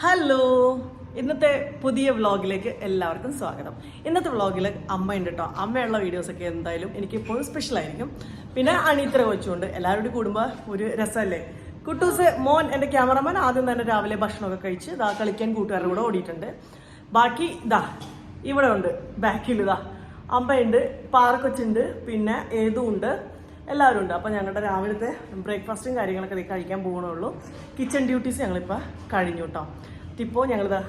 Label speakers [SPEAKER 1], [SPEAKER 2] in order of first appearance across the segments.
[SPEAKER 1] Hello ഇന്നത്തെ പുതിയ വ്ളോഗിലേക്ക് എല്ലാവർക്കും സ്വാഗതം. ഇന്നത്തെ വ്ളോഗിൽ അമ്മയുണ്ട് കേട്ടോ അമ്മയുള്ള വീഡിയോസൊക്കെ എന്തായാലും എനിക്ക് എപ്പോഴും സ്പെഷ്യൽ ആയിരിക്കും. പിന്നെ അണിത്ര വെച്ചുകൊണ്ട് എല്ലാവരും കൂടി കൂടുമ്പോൾ ഒരു രസമല്ലേ? കുട്ടൂസ് മോൻ എന്റെ ക്യാമറമാൻ ആദ്യം തന്നെ രാവിലെ ഭക്ഷണമൊക്കെ കഴിച്ച് ഇതാ കളിക്കാൻ കൂട്ടുകാരുടെ കൂടെ ഓടിയിട്ടുണ്ട്. ബാക്കി ഇതാ ഇവിടെ ഉണ്ട്. ബാക്കിൽ ഇതാ അമ്മയുണ്ട് പാറക്കൊച്ചുണ്ട് പിന്നെ ഏതും ഉണ്ട്. എല്ലാവരും ഉണ്ട്. അപ്പോൾ ഞങ്ങളുടെ രാവിലത്തെ ബ്രേക്ക്ഫാസ്റ്റും കാര്യങ്ങളൊക്കെ കഴിക്കാൻ പോകണുള്ളൂ കിച്ചൺ ഡ്യൂട്ടീസ് ഞങ്ങളിപ്പോൾ കഴിഞ്ഞു കേട്ടോ ഇപ്പോൾ ഞങ്ങളിത്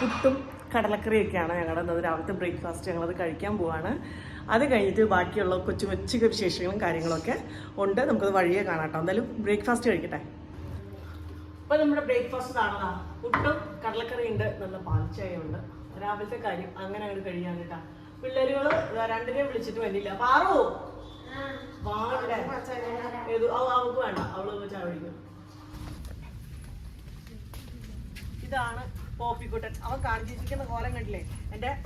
[SPEAKER 1] പുട്ടും കടലക്കറിയൊക്കെയാണ് ഞങ്ങളുടെ ഇന്നത്തെ രാവിലത്തെ ബ്രേക്ക്ഫാസ്റ്റ് ഞങ്ങളത് കഴിക്കാൻ പോവാണ്. അത് കഴിഞ്ഞിട്ട് ബാക്കിയുള്ള കൊച്ചു കൊച്ചു വിശേഷങ്ങളും കാര്യങ്ങളൊക്കെ ഉണ്ട്. നമുക്കത് വഴിയെ കാണാം കേട്ടോ എന്തായാലും ബ്രേക്ക്ഫാസ്റ്റ് കഴിക്കട്ടെ. അപ്പോൾ നമ്മുടെ ബ്രേക്ക്ഫാസ്റ്റ് കാണാം പുട്ടും കടലക്കറി ഉണ്ട്. നല്ല പാൽച്ചായ ഉണ്ട് രാവിലത്തെ കാര്യം അങ്ങനെ അങ്ങോട്ട് കഴിയാൻ കേട്ടാ. പിള്ളേരുകൾ രണ്ടിനെയും വിളിച്ചിട്ട് വേണ്ടിയില്ല പാറോ! ഏത്? അവൾക്ക് വേണ്ട. അവൾ ഇതാണ് പോപ്പിക്കുട്ടൻ. അവൻ കാണിച്ചിരിക്കുന്ന കോലം കണ്ടില്ലേ? എന്റെ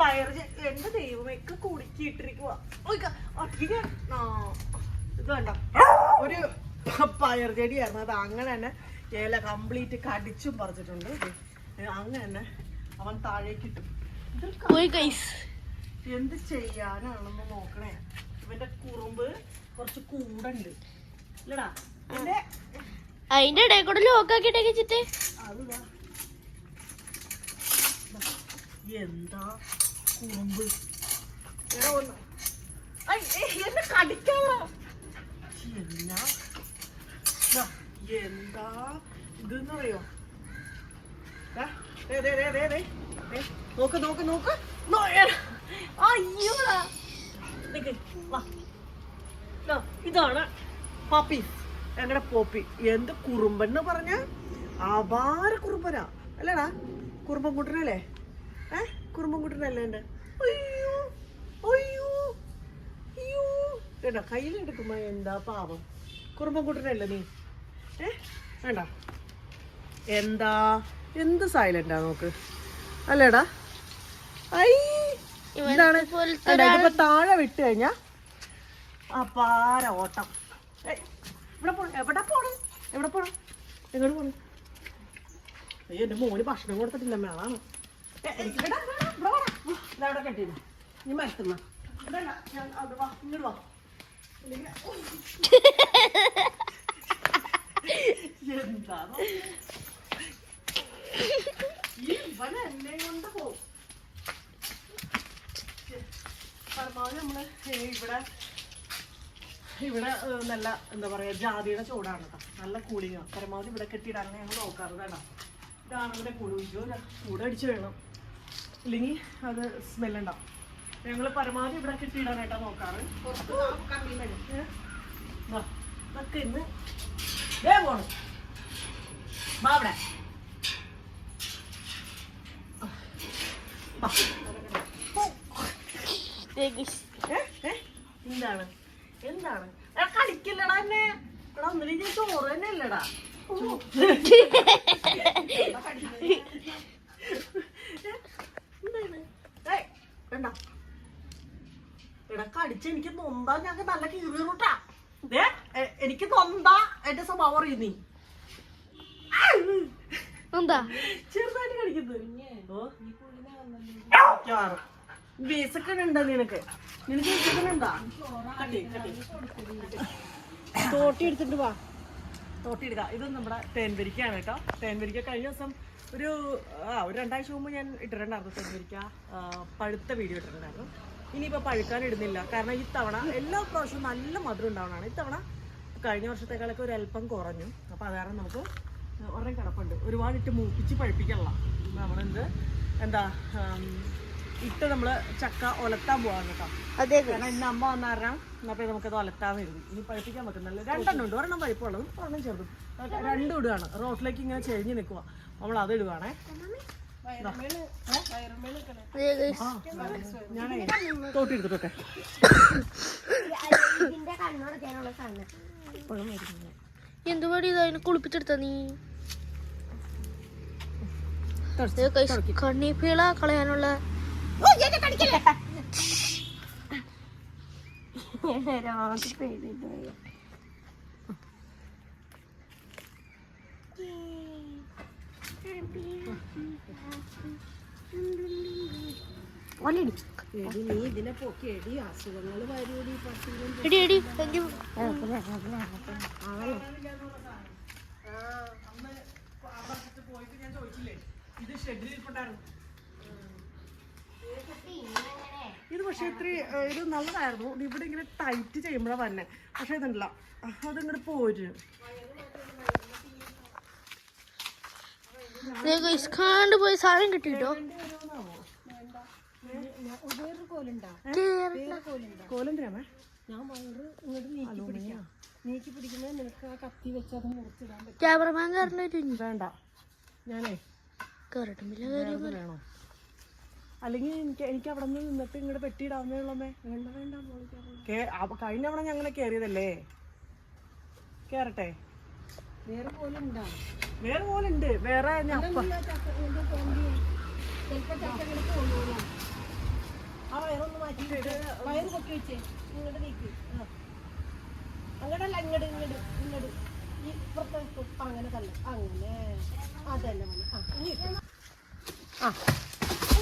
[SPEAKER 1] പയർ ചെ- എന്റെ ദൈവമൊക്കെ കുടുക്കിയിട്ടിരിക്കുക ഇത് വേണ്ട. ഒരു പയർ ചെടിയായിരുന്നു. അത് അങ്ങനെ തന്നെ ഇല കംപ്ലീറ്റ് കടിച്ചും പറിച്ചിട്ടുണ്ട്. അങ്ങനെ തന്നെ അവൻ താഴേക്ക് ഇട്ടു.
[SPEAKER 2] പോയി ഗൈസ്.
[SPEAKER 1] എന്ത് ചെയ്യാനാണെന്ന് നോക്കണേ. ഇവന്റെ കുറുമ്പ് കുറച്ച് കൂടുണ്ട്. ഇല്ലടാ. എന്റെ
[SPEAKER 2] അതിന്റെ ഇടയിൽ കൂടെ ലോക്കാക്കിട്ടേ വെച്ചിട്ട്?
[SPEAKER 1] അത് ദാ. ദാ. എന്താ കുറുമ്പ്? എന്നെ കടിക്കാവോ? എന്നാ? എന്താ ഇതെന്ന് പറയോ ദേ, ദേ, ദേ, ദേ, ദേ. ദേ, നോക്ക് നോക്ക് നോക്ക്. അയ്യോടാ ഇതാണ് പാപ്പി ഞങ്ങളുടെ പോപ്പി. എന്ത് കുറുമ്പെന്ന് പറഞ്ഞ അപാര കുറുമ്പനാ. അല്ലടാ കുറുമ്പൻ കൂട്ടനല്ലേ ഏ കുറുമ്പൻ കൂട്ടനല്ലേ എന്റെ? അയ്യോ അയ്യോ അയ്യോ. കയ്യിലെടുക്കുമ്പോ എന്താ പാവം. കുറുമ്പൻ കൂട്ടനല്ലേ നീ? ഏ വേണ്ട. എന്താ? എന്ത് സൈലന്റാ നോക്ക്. അല്ലേടാ? ഐ എന്താണ് എടാ, ഇതിപ്പോ താഴെ വിട്ട് കഴിഞ്ഞാ അപാര ഓട്ടം. ഇവിടെ പോണം എവിടെ പോണം എവിടെ പോണം എങ്ങോട്ട് പോണം? അയ്യോ എന്റെ മോന് ഭക്ഷണം കൊടുത്തിട്ടില്ല മേളാണ്. ഏ, എനിക്ക് എടാ, എടാ, ഇവിടെ വാടാ. ഉം, ദാ കെട്ടിയിരുന്നു നീ മരത്തുന്ന. ഇവിടെ ഞാൻ അവിടെ വാ ഇങ്ങോട്ട് വാ. ഇല്ലെങ്കിൽ- എന്താ ഈ ഇവൻ എന്നെ കൊണ്ട് പോകും പരമാവധി നമ്മൾ ഇവിടെ ഇവിടെ നല്ല എന്താ പറയുക ജാതിയുടെ ചൂടാണ് കേട്ടോ നല്ല കൂളിങ്ങാണ് പരമാവധി ഇവിടെ കെട്ടിയിടാനാണ് ഞങ്ങൾ നോക്കാറ് കേട്ടോ. ഇതാണ് ഇവിടെ കുഴിച്ചു ചൂട് അടിച്ച് വേണം. ഇല്ലെങ്കിൽ അത് സ്മെല്ലുണ്ടാവും ഞങ്ങൾ പരമാവധി ഇവിടെ കെട്ടിയിടാനായിട്ടാ നോക്കാറ്. ഇന്ന് ദേ പോണ്? എന്താണ്? എന്താണ്? കളിക്കില്ലടാ എന്നെ. എടാ ഒന്നിനും ഞാൻ ചോറ് തന്നെ ഇല്ലടാ വേണ്ട. എടാ കടിച്ച് എനിക്ക് നൊന്താ. ഞങ്ങൾക്ക് നല്ല കീറിയൂട്ടാ എനിക്ക് നൊന്താ. എന്റെ സ്വഭാവം അറിയും നീ? ചെറുതായിട്ട് കടിക്കുന്നത്. ഓ. മിക്കവാറും. ബേസൊക്കെ ഉണ്ടോ നിനക്ക് നിനക്ക് കട്ടി. തോട്ടി എടുത്തിട്ട് വാ. തോട്ടി എടുക്കാം. ഇത് നമ്മുടെ തേൻവരിക്കയാണ് കേട്ടോ. തേൻവരിക്ക കഴിഞ്ഞ ദിവസം ഒരു ആ ഒരു രണ്ടാഴ്ച മുമ്പ് ഞാൻ ഇട്ടിട്ടുണ്ടായിരുന്നു തേൻവരിക്ക. പഴുത്ത വീഡിയോ ഇട്ടിട്ടുണ്ടായിരുന്നു. ഇനിയിപ്പോൾ പഴുക്കാൻ ഇടുന്നില്ല. കാരണം ഇത്തവണ എല്ലാ പ്രാവശ്യവും നല്ല മധുരം ഉണ്ടാവണമാണ് ഇത്തവണ കഴിഞ്ഞ വർഷത്തേക്കാളൊക്കെ ഒരു അല്പം കുറഞ്ഞു. അപ്പോൾ അത് കാരണം നമുക്ക് ഒരെണ്ണം കിടപ്പുണ്ട്. ഒരുപാടിട്ട് മൂപ്പിച്ച് പഴുപ്പിക്കണല്ല നമ്മളെന്ത് എന്താ ഇട്ട് നമ്മൾ ചക്ക ഒലത്താൻ പോകാൻ കേട്ടോ.
[SPEAKER 2] അതെ.
[SPEAKER 1] കാരണം ഇന്ന് അമ്മ വന്ന കാരണം അപ്പോൾ നമുക്കത് ഒലത്താൻ വരുന്നു ഇനി പഴുപ്പിക്കാൻ പറ്റുന്നില്ല. രണ്ടെണ്ണം ഉണ്ട്. ഒരെണ്ണം പഴുപ്പുള്ളതും ഒരെണ്ണം ചെറുതും. രണ്ടും ഇടുകയാണ് റോട്ടിലേക്ക് ഇങ്ങനെ ചെരിഞ്ഞ് നിൽക്കുക നമ്മൾ അത് ഇടുവാണേ. ഞാനേ തോട്ടി
[SPEAKER 2] അതിനെ കുളിപ്പിച്ചെടുത്ത നീ? കണ്ണീപ്പിള കളയാനുള്ള
[SPEAKER 3] നീ ഇതിനെ പൊക്കി. എടി അസുഖങ്ങൾ വരൂടി
[SPEAKER 2] എന്റെ
[SPEAKER 1] പോയിട്ട് ഞാൻ ചോദിച്ചില്ലേ? ഇത് ഷെഡിൽ ഇരിപ്പുണ്ടായിരുന്നു ഇത് പക്ഷെ ഇത്ര ഇത് നല്ലതായിരുന്നു. ഇവിടെ ഇങ്ങനെ ടൈറ്റ് ചെയ്യുമ്പോഴാണ് വന്നെ. പക്ഷെ ഇതുണ്ടല്ല. അതിങ്ങോട്ട് പോരു.
[SPEAKER 2] കാണ്ട് പോയി സാധനം കിട്ടിട്ടോ
[SPEAKER 3] കോലുണ്ടാ? ഞാൻ വയറ് ഇങ്ങോട്ട് നീക്കി പിടിക്കാം. നീക്കി പിടിക്കുമ്പോൾ നിനക്ക് ആ കത്തി വെച്ച് അത് മുറിച്ചിടാൻ പറ്റും.
[SPEAKER 2] ക്യാമറമാൻ കാരണം
[SPEAKER 1] വേണ്ട. ഞാനേ
[SPEAKER 2] കയറട്ടുമില്ല
[SPEAKER 1] വേണോ? അല്ലെങ്കിൽ എനിക്ക് എനിക്ക് അവിടെ നിന്ന് നിന്നിട്ട് ഇങ്ങോട്ട് പെട്ടിയിടാവുന്നേ ഉള്ളമ്മേ
[SPEAKER 3] വേണ്ട വേണ്ട മോളിക്കാൻ
[SPEAKER 1] കേ അപ്പൊ കഴിഞ്ഞ തവണ ഞങ്ങൾ കയറിയതല്ലേ കേറട്ടെ.
[SPEAKER 3] വേറെ
[SPEAKER 1] വേറെ പോലുണ്ട് വേറെ ഞാൻ
[SPEAKER 3] ആ വയറൊന്ന് മാറ്റിയിട്ട് വയറ് പൊക്കി വെച്ചേ. ഇങ്ങോട്ട് നീക്കി. ആ. അങ്ങോട്ടല്ല ഇങ്ങോട്ട് ഇങ്ങോട്ട് ഇങ്ങോട്ട് ഈ വെക്കും. അങ്ങനെ തന്നെ അങ്ങനെ. അതന്നെ ആ.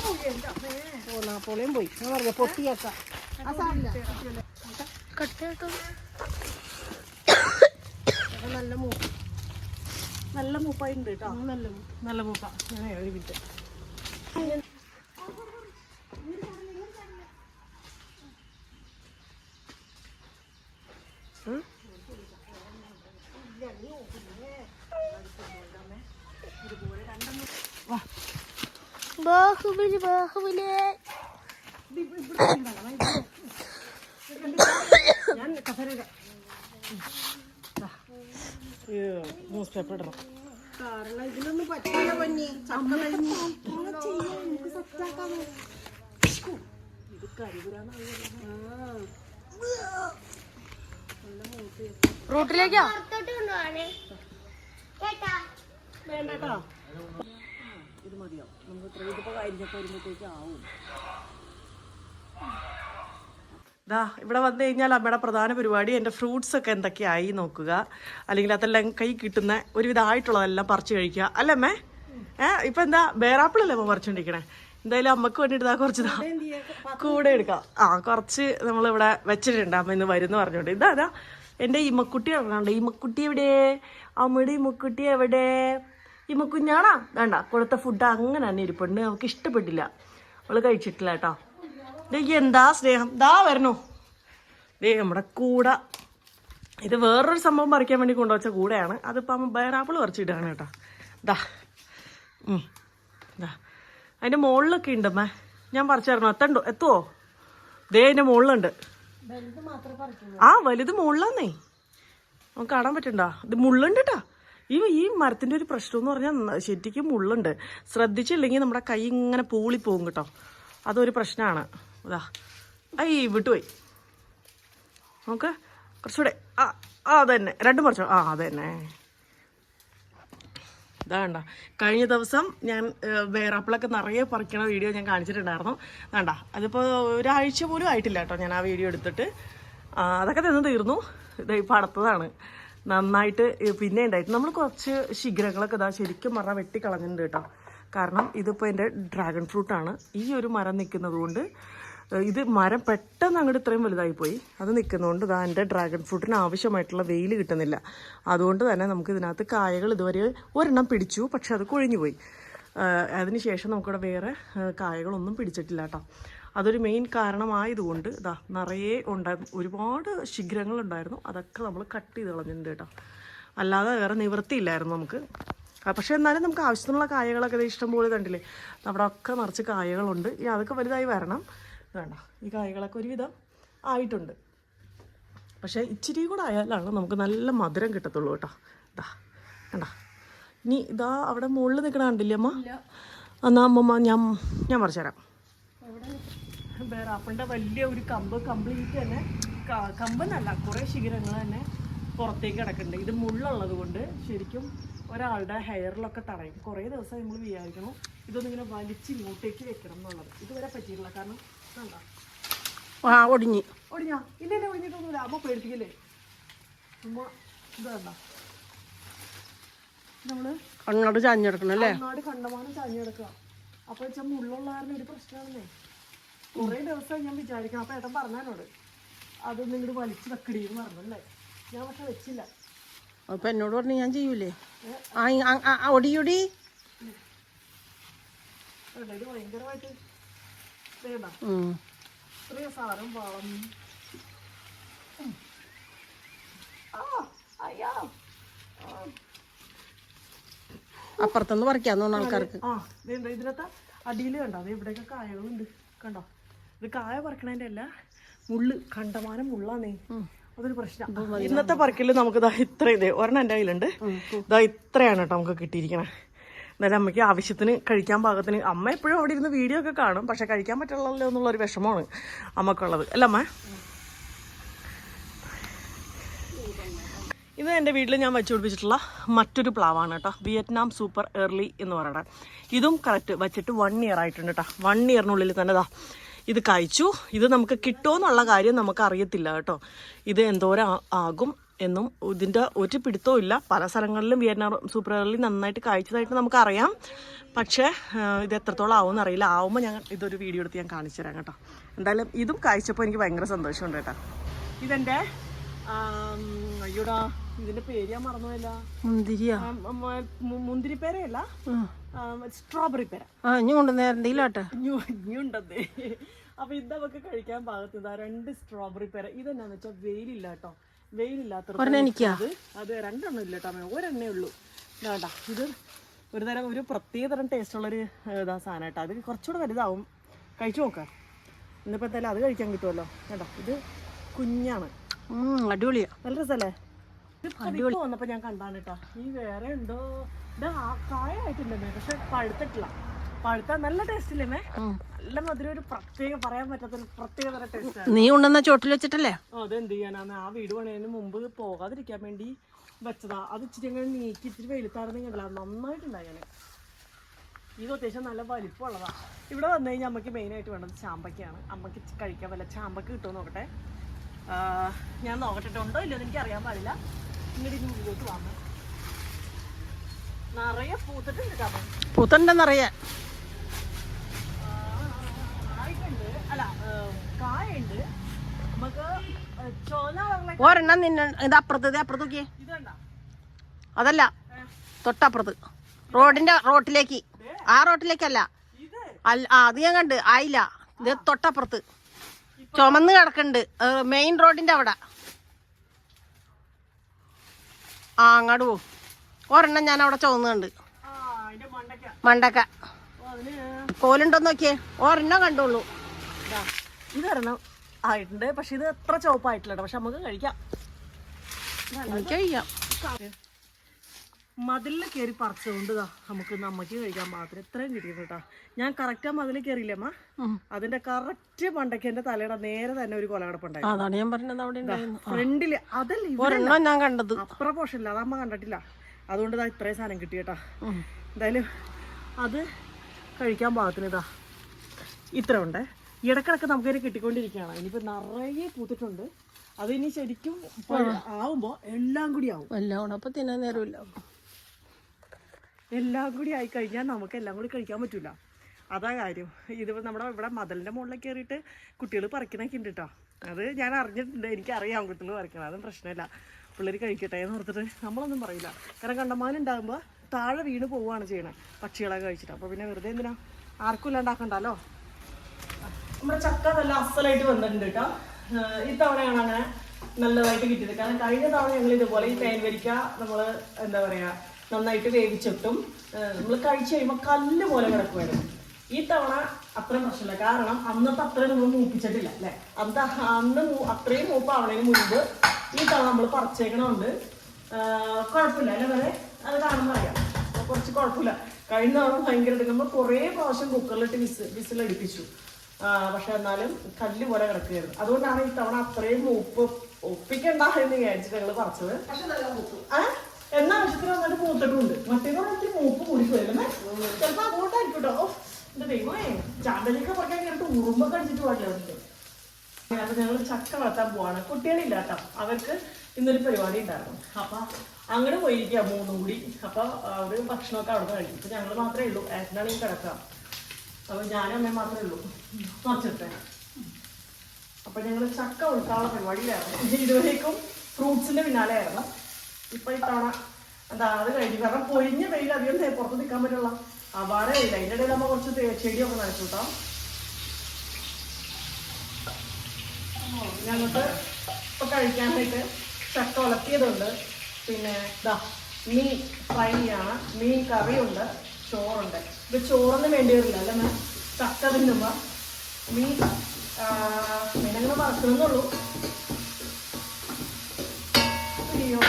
[SPEAKER 3] ഇട്ടോ. ആ പോയി. ഞാൻ പറഞ്ഞ പൊട്ടിയേക്കാം നല്ല സാറില്ല നല്ല
[SPEAKER 1] മൂപ്പായി മൂപ്പായിട്ടുണ്ട് കേട്ടോ.
[SPEAKER 3] നല്ല മൂപ്പ
[SPEAKER 1] നല്ല മൂപ്പ. ഞാൻ ഒരു മിനിറ്റ്. കസേര ന്യൂസ് പേപ്പർ ഇടണം
[SPEAKER 3] കാരണം ഇതിലൊന്നും പറ്റില്ല പഞ്ഞി ചക്ക കഴിഞ്ഞു
[SPEAKER 2] റോട്ടിലേക്കാ
[SPEAKER 1] വേണ്ട കേട്ടോ? ഇത് മതിയോ? നമുക്ക് ഇത്ര ഇതിപ്പോ കഴിഞ്ഞൊക്കെ വരുമ്പോഴത്തേക്ക് ആവും. ദാ ഇവിടെ വന്നു കഴിഞ്ഞാൽ അമ്മയുടെ പ്രധാന പരിപാടി എന്റെ ഫ്രൂട്ട്സ് ഒക്കെ എന്തൊക്കെയായി നോക്കുക. അല്ലെങ്കിൽ അതെല്ലാം കൈ കിട്ടുന്ന ഒരുവിധമായിട്ടുള്ളതെല്ലാം പറിച്ചു കഴിക്കുക. അല്ല അമ്മേ? ഏ ഇപ്പൊ എന്താ വേറാപ്പിളല്ലേ അമ്മ പറിച്ചോണ്ടിരിക്കണേ? എന്തായാലും അമ്മയ്ക്ക് വേണ്ടിയിട്ട് ഇതാ കുറച്ച് കൂടെ എടുക്കാം. ആ കുറച്ച് നമ്മളിവിടെ വെച്ചിട്ടുണ്ട്. അമ്മ ഇന്ന് വരുന്ന പറഞ്ഞോണ്ട്. ഇതാ അതാ എന്റെ ഇമ്മക്കുട്ടി ഈ മക്കുട്ടി എവിടെ? അമ്മയുടെ മക്കുട്ടി എവിടെ? ഇമ്മക്കുഞ്ഞാണാ വേണ്ട കൊടുത്ത ഫുഡ് അങ്ങനെ തന്നെ ഇരിപ്പുണ്ട് അവൾക്ക് ഇഷ്ടപ്പെട്ടില്ല. അവൾ കഴിച്ചിട്ടില്ല കേട്ടോ. ദേ എന്താ സ്നേഹം? ദാ വരണോ. ദേ നമ്മുടെ കൂട. ഇത് വേറൊരു സംഭവം പറിക്കാൻ വേണ്ടി കൊണ്ടുവച്ച കൂടെയാണ്. അതിപ്പം ബയറാപ്പിൾ പറിച്ചിട്ടാണ് കേട്ടോ. ദാ. ഉം. ദാ. അതിന്റെ മുകളിലൊക്കെ ഉണ്ടമ്മേ ഞാൻ പറിച്ചു തരണോ? എത്തണ്ടോ? എത്തുവോ? ദേ അതിന്റെ മുകളിലുണ്ട് ആ വലുത് മുകളിലാന്നേ നമുക്ക് കാണാൻ പറ്റണ്ട? ഇത് മുള്ളുണ്ട് കേട്ടാ. ഈ ഈ മരത്തിന്റെ ഒരു പ്രശ്നം എന്ന് പറഞ്ഞാൽ ശരിക്കും മുള്ളുണ്ട്. ശ്രദ്ധിച്ചില്ലെങ്കിൽ നമ്മുടെ കൈ ഇങ്ങനെ പൂളിപ്പോകും കേട്ടോ. അതൊരു പ്രശ്നമാണ് അതാ ഐ വിട്ടുപോയി. നമുക്ക് കുറച്ചുകൂടെ ആ ആ അതന്നെ. രണ്ടും പറിച്ചോ? ആ അതന്നെ. ഇതാണ്ട കഴിഞ്ഞ ദിവസം ഞാൻ വേറാപ്പിളൊക്കെ നിറയെ പറിക്കണ വീഡിയോ ഞാൻ കാണിച്ചിട്ടുണ്ടായിരുന്നു. വേണ്ട അതിപ്പോൾ ഒരാഴ്ച പോലും ആയിട്ടില്ല കേട്ടോ ഞാൻ ആ വീഡിയോ എടുത്തിട്ട്. അതൊക്കെ തന്നെ തീർന്നു. ഇതായി അടുത്തതാണ്. നന്നായിട്ട് പിന്നെ ഉണ്ടായിട്ട് നമ്മൾ കുറച്ച് ശിഖരങ്ങളൊക്കെ ഇതാ ശരിക്കും പറഞ്ഞാൽ വെട്ടിക്കളഞ്ഞിട്ടുണ്ട് കേട്ടോ. കാരണം ഇതിപ്പോൾ എന്റെ ഡ്രാഗൺ ഫ്രൂട്ടാണ് ഈ ഒരു മരം നിൽക്കുന്നത് കൊണ്ട് ഇത് മരം പെട്ടെന്ന് അങ്ങോട്ട് ഇത്രയും വലുതായിപ്പോയി അത് നിൽക്കുന്നതുകൊണ്ട് ഇതാ എന്റെ ഡ്രാഗൺ ഫ്രൂട്ടിന് ആവശ്യമായിട്ടുള്ള വെയിൽ കിട്ടുന്നില്ല. അതുകൊണ്ട് തന്നെ നമുക്ക് ഇതിനകത്ത് കായകൾ ഇതുവരെ ഒരെണ്ണം പിടിച്ചു പക്ഷെ അത് കൊഴിഞ്ഞു പോയി. അതിന് ശേഷം നമുക്കിവിടെ വേറെ കായകളൊന്നും പിടിച്ചിട്ടില്ല കേട്ടോ. അതൊരു മെയിൻ കാരണമായതുകൊണ്ട് ഇതാ നിറയെ ഉണ്ടായിരുന്നു ഒരുപാട് ശിഖരങ്ങളുണ്ടായിരുന്നു. അതൊക്കെ നമ്മൾ കട്ട് ചെയ്ത് കളഞ്ഞിട്ടുണ്ട് കേട്ടോ. അല്ലാതെ വേറെ നിവൃത്തിയില്ലായിരുന്നു നമുക്ക്. പക്ഷേ എന്നാലും നമുക്ക് ആവശ്യത്തിനുള്ള കായകളൊക്കെ ഇഷ്ടംപോലെ ഇഷ്ടം പോലെ കണ്ടില്ലേ? അവിടെ ഒക്കെ നിറച്ച് കായകളുണ്ട്. ഇനി അതൊക്കെ വലുതായി വരണം. വേണ്ട. ഈ കായകളൊക്കെ ഒരുവിധം ആയിട്ടുണ്ട്. പക്ഷേ ഇച്ചിരി കൂടെ ആയാലാണ് നമുക്ക് നല്ല മധുരം കിട്ടത്തുള്ളൂ കേട്ടോ. ഇതാ കണ്ട. ഇനി ഇതാ അവിടെ മുകളിൽ നിൽക്കണ കണ്ടില്ലേ അമ്മ? എന്നാ അമ്മമ്മ ഞാൻ ഞാൻ പറിച്ചുതരാം വേറെ ആപ്പിളിന്റെ വലിയ ഒരു കമ്പ് കംപ്ലീറ്റ് തന്നെ. കമ്പെന്നല്ല കുറേ ശിഖരങ്ങൾ തന്നെ പുറത്തേക്ക് കിടക്കുന്നുണ്ട്. ഇത് മുള്ളുള്ളത് കൊണ്ട് ശരിക്കും ഒരാളുടെ ഹെയറിലൊക്കെ തടയും. കുറേ ദിവസം നമ്മൾ വിചാരിക്കണം ഇതൊന്നിങ്ങനെ ഇങ്ങനെ വലിച്ച് ഇങ്ങോട്ടേക്ക് വെക്കണം എന്നുള്ളത്. ഇതുവരെ പറ്റിയിട്ടില്ല. കാരണം കണ്ടോ?
[SPEAKER 3] ആ ഒടിഞ്ഞി.
[SPEAKER 1] ഒടിഞ്ഞാ? ഇല്ല ഇല്ല ഒടിഞ്ഞിട്ടൊന്നുമില്ല. അമ്മ പേടിപ്പിക്കില്ലേ? അമ്മ ഇത് നമ്മൾ
[SPEAKER 3] അങ്ങോട്ട് ചാഞ്ഞെടുക്കണം അല്ലേ?
[SPEAKER 1] നാട് കണ്ടമാനം ചാഞ്ഞെടുക്കുക. അപ്പൊ വെച്ചാൽ മുള്ളുള്ള കാരണം ഒരു പ്രശ്നമാണെന്നേ. കുറേ ദിവസമായി ഞാൻ വിചാരിക്കണം. അപ്പൊ ഏട്ടൻ പറഞ്ഞാനോട് അത് ഇങ്ങോട്ട് വലിച്ചു വെക്കടിയെന്ന് പറഞ്ഞല്ലേ ഞാൻ പക്ഷെ വെച്ചില്ല.
[SPEAKER 3] അപ്പൊ എന്നോട് പറഞ്ഞു ഞാൻ ചെയ്യൂലേ? ഒടിയൊടി
[SPEAKER 1] ഇത് ഭയങ്കരമായിട്ട്. ഇത്രയും വളം
[SPEAKER 3] അപ്പുറത്തുനിന്ന് പറിക്കാന്ന് തോന്നുന്നു ആൾക്കാർക്ക്.
[SPEAKER 1] ആ ഇതിനകത്ത് അടിയിൽ കണ്ടോ? അത് ഇവിടെയൊക്കെ കായകളുണ്ട്. കണ്ടോ? ഇത് കായ പറക്കണേന്റെ അല്ല മുള്ള് കണ്ടമാനം മുള്ളാന്നേ. അതൊരു പ്രശ്നം. ഇന്നത്തെ പറക്കിൽ നമുക്ക് ഇതാ ഇത്ര ഇത് ഒരെണ്ണം എന്റെ കയ്യിലുണ്ട്. ഇതാ ഇത്രയാണ് കേട്ടോ നമുക്ക് കിട്ടിയിരിക്കണേ. എന്നാലും അമ്മയ്ക്ക് ആവശ്യത്തിന് കഴിക്കാൻ പാകത്തിന് അമ്മ എപ്പോഴും അവിടെ ഇരുന്ന് വീഡിയോ ഒക്കെ കാണും പക്ഷെ കഴിക്കാൻ പറ്റുള്ളല്ലോ എന്നുള്ള ഒരു വിഷമമാണ് അമ്മക്കുള്ളത്. അല്ല അമ്മ? ഇത് എന്റെ വീട്ടിൽ ഞാൻ വെച്ചു പിടിപ്പിച്ചിട്ടുള്ള മറ്റൊരു പ്ലാവാണ് കേട്ടോ വിയറ്റ്നാം സൂപ്പർ എർലി എന്ന് പറയണത് ഇതും കറക്റ്റ് വെച്ചിട്ട് വൺ ഇയർ ആയിട്ടുണ്ട് കേട്ടോ വൺ ഇയറിനുള്ളിൽ തന്നെ ദാ ഇത് കഴിച്ചു. ഇത് നമുക്ക് കിട്ടുമോ കാര്യം നമുക്ക് അറിയത്തില്ല കേട്ടോ. ഇത് എന്തോരം ആകും എന്നും ഇതിന്റെ ഒരു പിടുത്തവും ഇല്ല. പല സ്ഥലങ്ങളിലും വിയറ്റ്നാം സൂപ്പർ എർലി നന്നായിട്ട് കഴിച്ചതായിട്ട് നമുക്കറിയാം. പക്ഷേ ഇത് എത്രത്തോളം ആവുമെന്ന് അറിയില്ല. ആവുമ്പോൾ ഞാൻ ഇതൊരു വീഡിയോ എടുത്ത് ഞാൻ കാണിച്ചു തരാം കേട്ടോ. എന്തായാലും ഇതും കഴിച്ചപ്പോൾ എനിക്ക് ഭയങ്കര സന്തോഷമുണ്ട് കേട്ടോ. ഇതെന്റെ അയ്യോടാ ഇതിന്റെ പേര് ഞാൻ മറന്നുപോയില്ല.
[SPEAKER 3] മുന്തിരിയാ?
[SPEAKER 1] മുന്തിരി പേരയല്ല. സ്ട്രോബെറി പേര.
[SPEAKER 3] ആ ഇനി കൊണ്ടുവന്നേരണ്ടില്ലാട്ടെ
[SPEAKER 1] ഇനിയുണ്ടതേ അപ്പൊ ഇത് നമുക്ക് കഴിക്കാൻ പാകത്ത് ഇതാ രണ്ട് സ്ട്രോബെറി പേര. ഇതെന്നാന്ന് വെച്ചാൽ വെയിലില്ല കേട്ടോ വെയിലില്ലാത്ത? അത് രണ്ടെണ്ണം ഇല്ല കേട്ടോ ഒരെണ്ണേ ഉള്ളൂ. വേണ്ട ഇത് ഒരു തരം ഒരു പ്രത്യേക തരം ടേസ്റ്റ് ഉള്ളൊരു ഏ, ഇതാ സാധനം കേട്ടോ അത് കുറച്ചുകൂടെ വലുതാവും. കഴിച്ചു നോക്കാം. ഇന്നിപ്പോ എന്തായാലും അത് കഴിക്കാൻ കിട്ടുമല്ലോ കേട്ടോ ഇത് കുഞ്ഞാണ്.
[SPEAKER 3] അടിപൊളിയാ.
[SPEAKER 1] നല്ല രസല്ലേ? വന്നപ്പോ ഞാൻ കണ്ടാണ് കേട്ടോ. ഈ വേറെ ഉണ്ടോ ഇതാ കായായിട്ടുണ്ടേ പക്ഷെ പഴുത്തിട്ടില്ല. പഴുത്ത നല്ല ടേസ്റ്റ് ഇല്ലേ മേ നല്ല മധുരം ഒരു പ്രത്യേക പറയാൻ പറ്റാത്ത പ്രത്യേക തരം ടേസ്റ്റ്
[SPEAKER 3] നീ ഉണ്ടെന്ന ചോട്ടിൽ വെച്ചിട്ടല്ലേ?
[SPEAKER 1] അതെന്ത് ചെയ്യാനാണ് ആ വീട് പണിയതിന് മുമ്പ് പോകാതിരിക്കാൻ വേണ്ടി വെച്ചതാ. അത് ഇച്ചിരി അങ്ങനെ നീക്കി ഇച്ചിരി വെയിലത്താറുന്നെങ്കിൽ നന്നായിട്ടുണ്ടായാണ് ഇത് അത്യാവശ്യം നല്ല വലിപ്പമുള്ളതാ. ഇവിടെ വന്നു കഴിഞ്ഞാൽ അമ്മയ്ക്ക് മെയിനായിട്ട് വേണ്ടത് ചാമ്പയ്ക്കാണ്. അമ്മയ്ക്ക് കഴിക്കാൻ വല്ല ചാമ്പയ്ക്ക് കിട്ടുമോ നോക്കട്ടെ. ഞാൻ നോക്കട്ടെ ഉണ്ടോ ഇല്ലയോ എനിക്ക് അറിയാൻ പാടില്ല. ഇങ്ങോട്ട് ഇനി മുമ്പോട്ട് വാങ്ങാം നിറയെ പൂത്തിട്ടുണ്ട് കേട്ടോ
[SPEAKER 3] പൂത്തുണ്ടെന്നറിയാം
[SPEAKER 1] ആയിട്ടുണ്ട് അല്ല കായുണ്ട് നമുക്ക്
[SPEAKER 3] ഒരെണ്ണം നിന്നെ ഇത് അപ്പുറത്ത് നോക്കിയേ. അതല്ല തൊട്ടപ്പുറത്ത്. റോഡിന്റെ റോട്ടിലേക്ക്. ആ റോട്ടിലേക്കല്ല. അല്ല അത് ഞാൻ കണ്ട്. ആയില്ല ഇത് തൊട്ടപ്പുറത്ത്. ചുമന്ന് കിടക്കുന്നുണ്ട് മെയിൻ റോഡിന്റെ അവിടെ. ആ അങ്ങോട്ട് പോവും. ഒരെണ്ണം ഞാൻ അവിടെ
[SPEAKER 1] ചുവന്നുണ്ട്
[SPEAKER 3] മണ്ടക്ക
[SPEAKER 1] കോലുണ്ടോ
[SPEAKER 3] കോലുണ്ടോന്ന് നോക്കിയേ. ഒരെണ്ണം കണ്ടുള്ളൂ.
[SPEAKER 1] ഇത് ഇതൊരെണ്ണം ആയിട്ടുണ്ട്. പക്ഷെ ഇത് എത്ര ചുവപ്പായിട്ടില്ല പക്ഷെ നമുക്ക് കഴിക്കാം.
[SPEAKER 3] കഴിക്കാം.
[SPEAKER 1] മതിലിൽ കയറി പറിച്ചുകൊണ്ട് നമുക്ക് നമ്മക്ക് കഴിക്കാൻ പാകത്തിന് ഇത്രയും കിട്ടിയിട്ടുണ്ട് കേട്ടോ ഞാൻ കറക്റ്റ് ആ മതിലിൽ കയറിയില്ലേ അമ്മ? അതിന്റെ കറക്റ്റ് പണ്ടൊക്കെ എന്റെ തലയുടെ നേരെ തന്നെ ഒരു കൊലകടപ്പുണ്ടായി
[SPEAKER 3] അതാണ് ഞാൻ പറഞ്ഞത് അവിടെ
[SPEAKER 1] ഫ്രണ്ടിൽ അതല്ല
[SPEAKER 3] ഞാൻ കണ്ടത്.
[SPEAKER 1] അപ്പുറ പോഷല്ല അതമ്മ കണ്ടിട്ടില്ല. അതുകൊണ്ട് ഇതാ ഇത്രയും സാധനം കിട്ടി കേട്ടാ എന്തായാലും അത് കഴിക്കാൻ പാകത്തിന് ഇതാ ഇത്ര ഉണ്ട്. ഇടക്കിടക്ക് നമുക്കതിന് കിട്ടിക്കൊണ്ടിരിക്കുകയാണ്. ഇനിയിപ്പോൾ നിറയെ പൂത്തിട്ടുണ്ട്. അത് ഇനി ശരിക്കും ആവുമ്പോ എല്ലാം കൂടി ആവും.
[SPEAKER 3] എല്ലാം കൂടെ അപ്പൊ തിന്നാൻ നേരമില്ല.
[SPEAKER 1] എല്ലാം കൂടി ആയി കഴിഞ്ഞാൽ നമുക്ക് എല്ലാം കൂടി കഴിക്കാൻ പറ്റൂല. അതാ കാര്യം. ഇത് നമ്മുടെ ഇവിടെ മതിലിന്റെ മുകളിൽ കയറിയിട്ട് കുട്ടികൾ പറിക്കണൊക്കെ ഉണ്ട് കേട്ടോ അത് ഞാൻ അറിഞ്ഞിട്ടുണ്ട്. എനിക്കറിയാം കുട്ടികൾ പറിക്കണം അതും പ്രശ്നമില്ല. പിള്ളേർ കഴിക്കട്ടെ എന്ന് ഓർത്തിട്ട് നമ്മളൊന്നും പറയില്ല. കാരണം കണ്ടമാനം ഉണ്ടാകുമ്പോൾ താഴെ വീണ് പോവുകയാണ് ചെയ്യണത് പക്ഷികളൊക്കെ കഴിച്ചിട്ട്. അപ്പോൾ പിന്നെ വെറുതെ എന്തിനാ? ആർക്കും ഇല്ലാണ്ടാക്കണ്ടല്ലോ? നമ്മുടെ ചക്ക നല്ല അസലായിട്ട് വന്നിട്ടുണ്ട് കേട്ടോ ഇത്തവണയാണ് അങ്ങനെ നല്ലതായിട്ട് കിട്ടിയത്. കാരണം കഴിഞ്ഞ തവണ ഞങ്ങൾ ഇതുപോലെ ഈ തേൻവരിക്ക നമ്മൾ എന്താ പറയാ നന്നായിട്ട് വേവിച്ചിട്ടും നമ്മൾ കഴിച്ചു കഴിയുമ്പോൾ കല്ല് പോലെ കിടക്കുമായിരുന്നു ഈ തവണ അത്രയും പ്രശ്നമില്ല. കാരണം അന്നത്തെ അത്രയും നമ്മൾ മൂപ്പിച്ചിട്ടില്ല അല്ലേ? അന്ന് അന്ന് അത്രയും മൂപ്പാവണതിന് മുൻപ് ഈ തവണ നമ്മൾ പറിച്ചേക്കണമുണ്ട് കുഴപ്പമില്ല അല്ലെ വരെ അത് കാണുമ്പോൾ അറിയാം. കുറച്ച് കുഴപ്പമില്ല കഴിഞ്ഞ തവണ ഭയങ്കര നമ്മൾ കുറേ പ്രാവശ്യം കുക്കറിലിട്ട് വിസ് വിസിലടിപ്പിച്ചു. പക്ഷെ എന്നാലും കല്ല് പോലെ കിടക്കുകയായിരുന്നു അതുകൊണ്ടാണ് ഈ തവണ അത്രയും മൂപ്പ് ഒപ്പിക്കണ്ട എന്ന് വിചാരിച്ചിട്ട് ഞങ്ങൾ പറിച്ചത്. പക്ഷെ നല്ല മൂപ്പ്. ആ എന്ന ആവശ്യത്തിന് മൂത്തിട്ടുണ്ട്. മറ്റേ പറഞ്ഞിട്ട് മൂപ്പ് കൂടി പോയല്ലേ ചിലപ്പോ അങ്ങോട്ടായിരിക്കും കേട്ടോ എന്റെ ദൈവമേ ചാമ്പലിയൊക്കെ പറയാൻ കേട്ട് ഉറുമ്പൊക്കെ അടിച്ചിട്ട് പാടില്ല അപ്പൊ ഞങ്ങൾ ചക്ക വളർത്താൻ പോവാണ്. കുട്ടികളില്ലാത്ത കേട്ടോ അവർക്ക് ഇന്നൊരു പരിപാടി ഉണ്ടായിരുന്നു. അപ്പൊ അങ്ങനെ പോയിരിക്കുക മൂന്നും കൂടി. അപ്പൊ അവർ ഭക്ഷണമൊക്കെ അവിടെ കഴിക്കും. ഇപ്പൊ ഞങ്ങൾ മാത്രമേ ഉള്ളൂ. ഏട്ടനാണെങ്കിൽ കിടക്കാം അപ്പൊ ഞാനും അമ്മയും മാത്രമേ ഉള്ളൂ. മറിച്ചിട്ടേ അപ്പൊ ഞങ്ങൾ ചക്ക ഉൾക്കാനുള്ള പരിപാടിയിലായിരുന്നു. ഇതുവരേക്കും ഫ്രൂട്ട്സിന്റെ പിന്നാലെ ആയിരുന്നു ഇപ്പൊ ഇത്തവണ എന്താ അത് കഴിഞ്ഞു. കാരണം പൊരിഞ്ഞ വെയിൽ അധികം പുറത്ത് നിൽക്കാൻ പറ്റുള്ള അപാടെ വെയിൽ അതിന്റെ ഇടയിൽ നമ്മൾ കുറച്ച് ചെടിയൊക്കെ നനച്ചു കേട്ടോ. ഞങ്ങൾക്ക് ഇപ്പൊ കഴിക്കാനായിട്ട് ചക്ക വളർത്തിയതുണ്ട് പിന്നെ ഇതാ മീൻ ഫ്രൈ ആണ് മീൻ കറിയുണ്ട്. ചോറുണ്ട്. ഇപ്പൊ ചോറൊന്നും വേണ്ടി വരില്ല അല്ല ചക്ക തിന്നുമ്പോ. മീൻ മീനങ്ങനെ വറക്കണമെന്നുള്ളൂ അയ്യോ.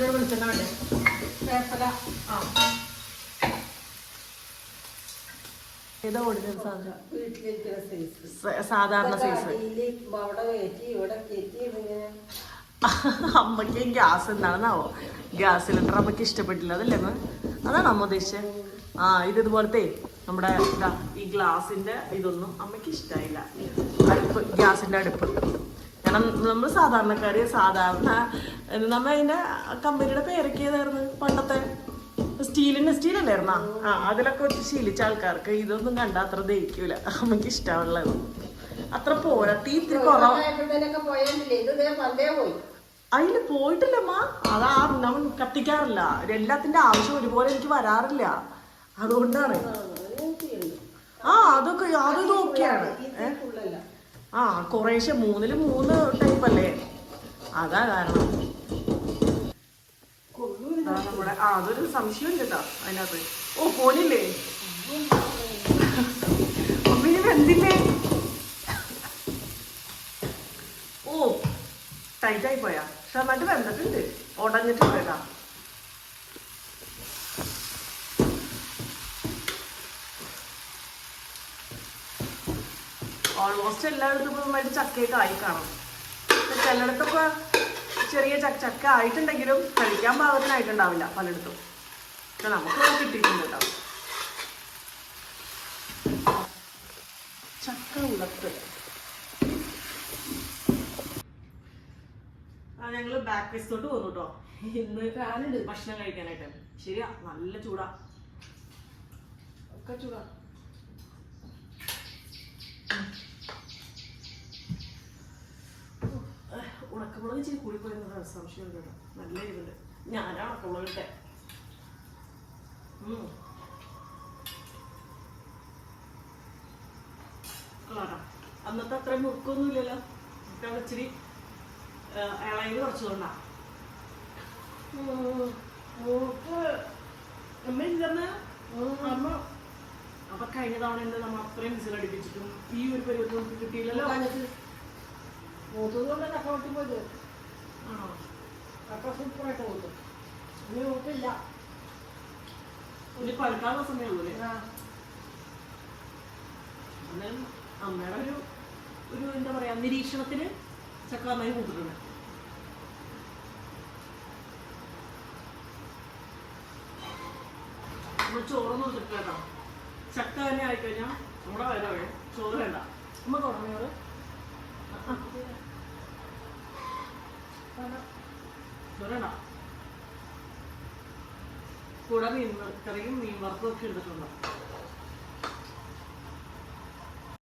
[SPEAKER 1] ഇത്ര വെളിച്ചെണ്ണ വേണ്ടേ? വേപ്പല. ആ. ഏതാ ഓടിച്ചത് സാധനം? സാധാരണ സൈസ് അമ്മയ്ക്ക് ഗ്യാസ് എന്താണെന്നാവോ? ഗ്യാസ് സിലിണ്ടർ അമ്മയ്ക്ക് ഇഷ്ടപ്പെട്ടില്ല അതല്ലേ അതാണ് അമ്മ ഉദ്ദേശിച്ചത് ആ ഇത് ഇതുപോലത്തെ നമ്മുടെ ഈ ഗ്ലാസിന്റെ ഇതൊന്നും അമ്മയ്ക്ക് ഇഷ്ടമായില്ല അടുപ്പ് ഗ്യാസിന്റെ അടുപ്പ്. കാരണം നമ്മൾ സാധാരണക്കാര് സാധാരണ നമ്മ അതിന്റെ കമ്പനിയുടെ പേരൊക്കെ ഏതായിരുന്നു പണ്ടത്തെ? സ്റ്റീലിന്റെ സ്റ്റീലല്ലായിരുന്നാ ആ അതിലൊക്കെ വെച്ച് ശീലിച്ച ആൾക്കാർക്ക് ഇതൊന്നും കണ്ട അത്ര ദഹിക്കൂല. അമ്മയ്ക്ക് ഇഷ്ടമുള്ളത് അത്ര പോരാ. തീ ഇത്തിരി കുറവ്. അതിൽ പോയിട്ടില്ലമ്മ അതാ നമ്മൾ കത്തിക്കാറില്ല. എല്ലാത്തിന്റെ ആവശ്യം ഒരുപോലെ എനിക്ക് വരാറില്ല. അതുകൊണ്ടാണ്. ആ അതൊക്കെ അതൊക്കെ ഓക്കെയാണ് ഏ? ആ കുറേശ്ശെ മൂന്നിൽ മൂന്ന് ടൈപ്പ് അല്ലേ? അതാ കാരണം. ആ, അതൊരു സംശയം കേട്ടോ അതിനകത്ത്. ഓ പോലില്ലേ എന്തില്ലേ ഓ ടൈറ്റായി പോയാ. പക്ഷെ നന്നായിട്ട് വെന്തിട്ടുണ്ട്. ഉടഞ്ഞിട്ടുണ്ട് കേട്ടാ ഓൾമോസ്റ്റ് എല്ലായിടത്തും ഇപ്പൊ നന്നായിട്ട് ചക്കയൊക്കെ ആയി കാണും. ചിലയിടത്തൊക്കെ ചെറിയ ചക്ക ചക്ക ആയിട്ടുണ്ടെങ്കിലും കഴിക്കാൻ പാകത്തിനായിട്ടുണ്ടാവില്ല പലയിടത്തും. പക്ഷെ നമുക്ക് കിട്ടിയിട്ടുണ്ട് കേട്ടോ. ചക്ക ഉളത്ത് ആ ഞങ്ങൾ ബാക്ക് വശത്തോട്ട് പോന്നു കേട്ടോ. ഇന്ന് ഭക്ഷണം കഴിക്കാനായിട്ട്. ശരിയാ നല്ല ചൂടാ. ഒക്കെ ചൂടാ. ഉണക്കമുളക് ഇച്ചിരി കൂടി പോയിരുന്ന സംശയം കേട്ടോ നല്ല ഇതുണ്ട്. ഞാനാ ഉണക്കമുളകിട്ടെ. കളറാ. അന്നത്തെ അത്ര മുറുക്കൊന്നും ഇല്ലല്ലോ. ഇച്ചിരി ഇളയിൽ ഇളയത് കുറച്ചുകൊണ്ടാ മൂക്ക് അമ്മ ഇല്ലെന്ന് അമ്മ അപ്പൊ കഴിഞ്ഞ തവണ നമ്മൾ അത്രയും വിസിൽ അടിപ്പിച്ചിട്ടും ഈ ഒരു പരിപാടി നമുക്ക് കിട്ടിയില്ലല്ലോ
[SPEAKER 3] മൂത്തത് കൊണ്ട് ചക്ക പൊട്ടി പോയത്
[SPEAKER 1] ആണോ
[SPEAKER 3] ചക്ക സൂപ്പറായിട്ട് മൂത്തു ഇനി മൂത്തില്ല
[SPEAKER 1] ഇനി പഴുക്കാനുള്ള
[SPEAKER 3] ആ,
[SPEAKER 1] എന്നാലും അമ്മയുടെ ഒരു ഒരു എന്താ പറയാ നിരീക്ഷണത്തിന് ചക്ക നന്നായി കൂട്ടിട്ടുണ്ട്. നമ്മൾ ചോറൊന്നും കേട്ടോ. ചക്ക തന്നെ ആയിക്കഴിഞ്ഞാൽ നമ്മുടെ വരവേ ചോറ് വേണ്ട. അമ്മ തുടങ്ങി കൂടെ മീൻ കറിയും മീൻ വറുത്തും ഒക്കെ എടുത്തിട്ടുണ്ടോ.